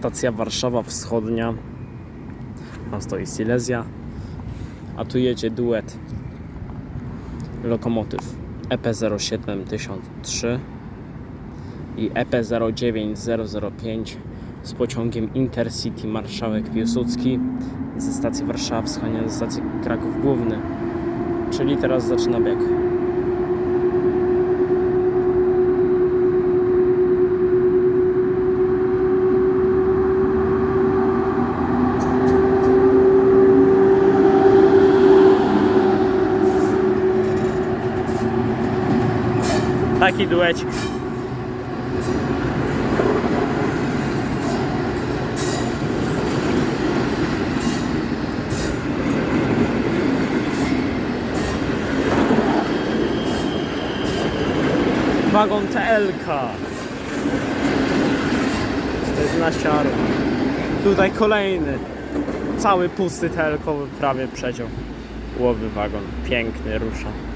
stacja Warszawa Wschodnia. Tam stoi Silesia. A tu jedzie duet lokomotyw E EP07003 i E EP09005 z pociągiem Intercity Marszałek Piłsudski ze stacji Warszawa Wschodnia do stacji Kraków Główny. Czyli teraz zaczyna bieg. Taki duecik. Wagon TLK 14 arów. Tutaj kolejny cały pusty TLK prawie przeciął łowy wagon. Piękny rusza.